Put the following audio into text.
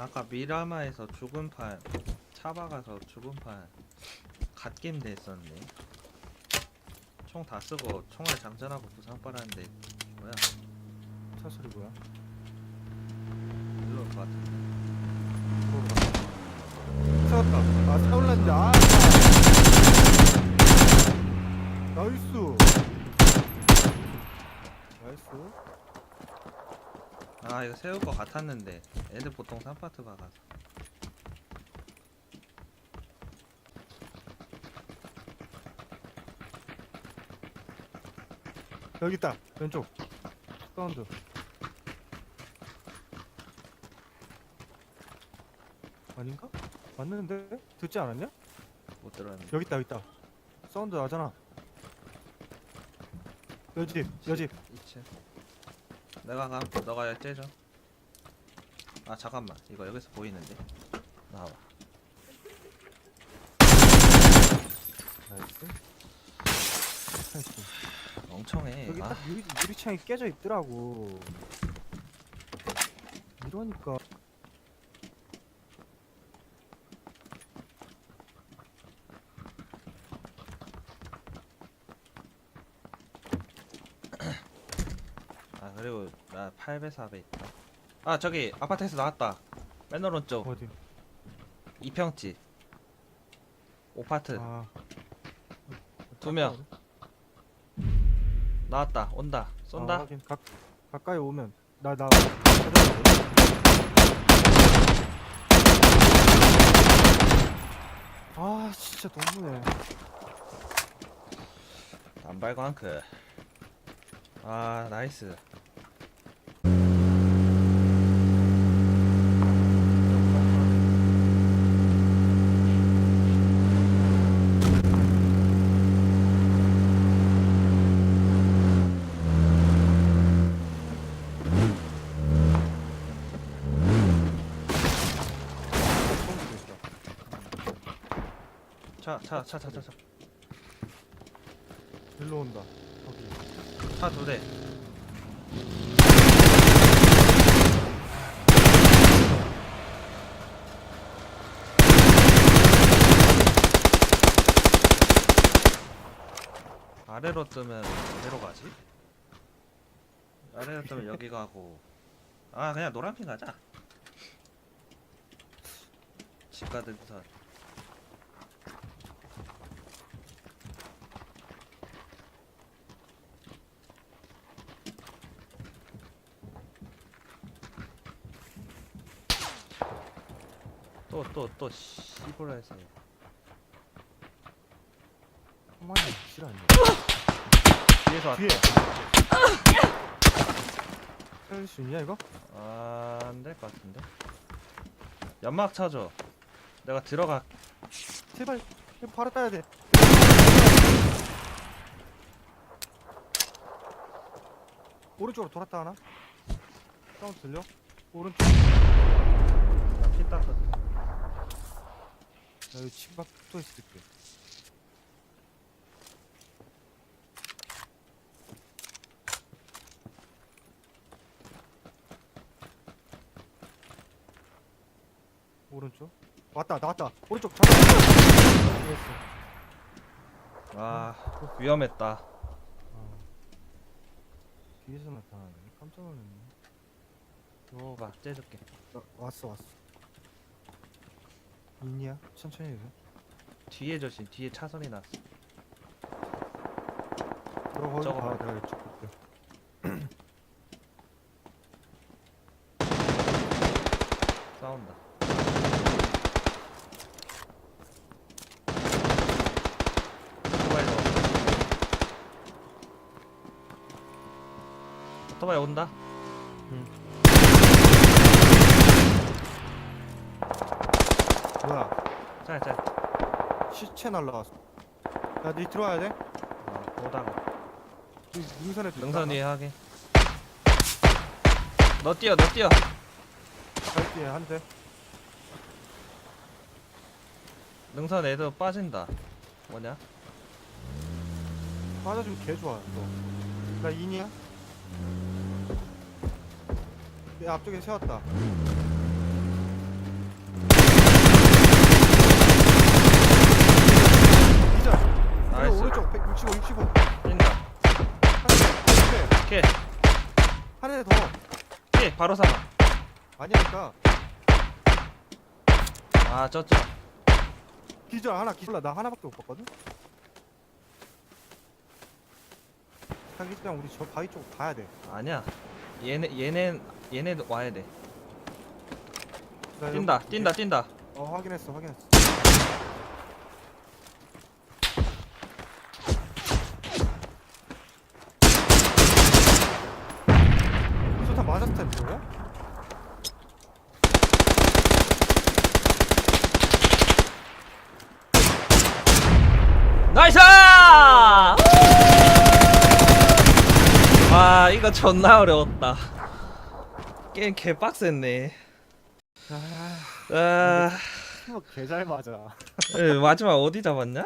아까 미라마에서 죽은 판 차박아서 죽은 판 갓겜 됐었네 총 다 쓰고 총알 장전하고 부상 빨았는데 뭐야 차 소리 뭐야? 일로 올것 같은데 세웠다. 아, 세울랬는데, 아! 나이스! 나이스. 아 이거 세울 것 같았는데 애들 보통 3파트 박아서 여기 있다. 왼쪽. 사운드. 아닌가? 맞는데? 듣지 않았냐? 못 들었는데 여기 있다, 여기 있다. 사운드 나잖아. 여집, 여집. 2층 내가 감 너가 째줘 아 잠깐만 이거 여기서 보이는데 나와봐 나이스. 나이스. 멍청해 여기 아, 딱 유리, 유리창이 깨져 있더라고. 이러니까. 그리고 나 8배 4배 있다 아 저기 아파트에서 나왔다 맨 오른쪽 어디? 2평지 5파트 아. 두 명. 나왔다 온다 쏜다 아. 가, 가까이 오면 나 나. 아 진짜 너무해. 단발광크 아 나이스 차 차 차 차 차 차 일로 온다. 거기. 차두 대. 아래로 뜨면 어디로 가지? 아래로 뜨면 여기 가고 아 그냥 노란핑 가자 집 가든서 또 또또 씨부라에서 한마디 싫어하네. 뒤에서 왔다 뒤에. 살릴 수 있냐 이거? 아, 안될 것 같은데. 연막 쳐줘. 내가 들어가. 제발. 바로 따야 돼. 오른쪽으로 돌았다 하나? 사운드 들려? 오른쪽. 나피. 나 여기 집 밖에 붙어 있을게. 오른쪽. 왔다 나왔다. 오른쪽 잡아. 됐어. 아, 위험했다. 아. 뒤에서 나타나네. 깜짝 놀랐네. 들어가, 째줄게. 나, 왔어 왔어. 있냐? 천천히 돼. 뒤에 조심. 뒤에 차선이 났어. 들어가 거기 저거 봐. 봐. 내가 이쪽 볼게. 싸운다. 오토바이 넣어. 오토바이 온다. 뭐야? 짤, 짤. 시체 날라왔어. 야, 니 들어와야 돼? 어, 오다가. 이 능선에 능선 위에 하게. 너 뛰어, 너 뛰어. 갈게 한 대. 능선 애도 빠진다. 뭐냐? 맞아주면 개 좋아. 또. 나 인이야? 내 앞쪽에 세웠다. 하늘에 더 깨, 바로 사망. 아니니까 아, 저쪽. 기절 하나 기절 나 하나밖에 못 봤거든. 자기장 우리 저 바위 쪽 가야 돼. 아니야. 얘네, 얘네, 얘네 와야 돼. 나 뛴다, 뛴다, 뛴다. 어 확인했어 확인했어. 수탄 맞았을 텐데 뭐야? 나이스! 와, 이거 존나 어려웠다. 게임 개빡셌네. 아, 아, 개잘 맞아. 에, 마지막 어디 잡았냐?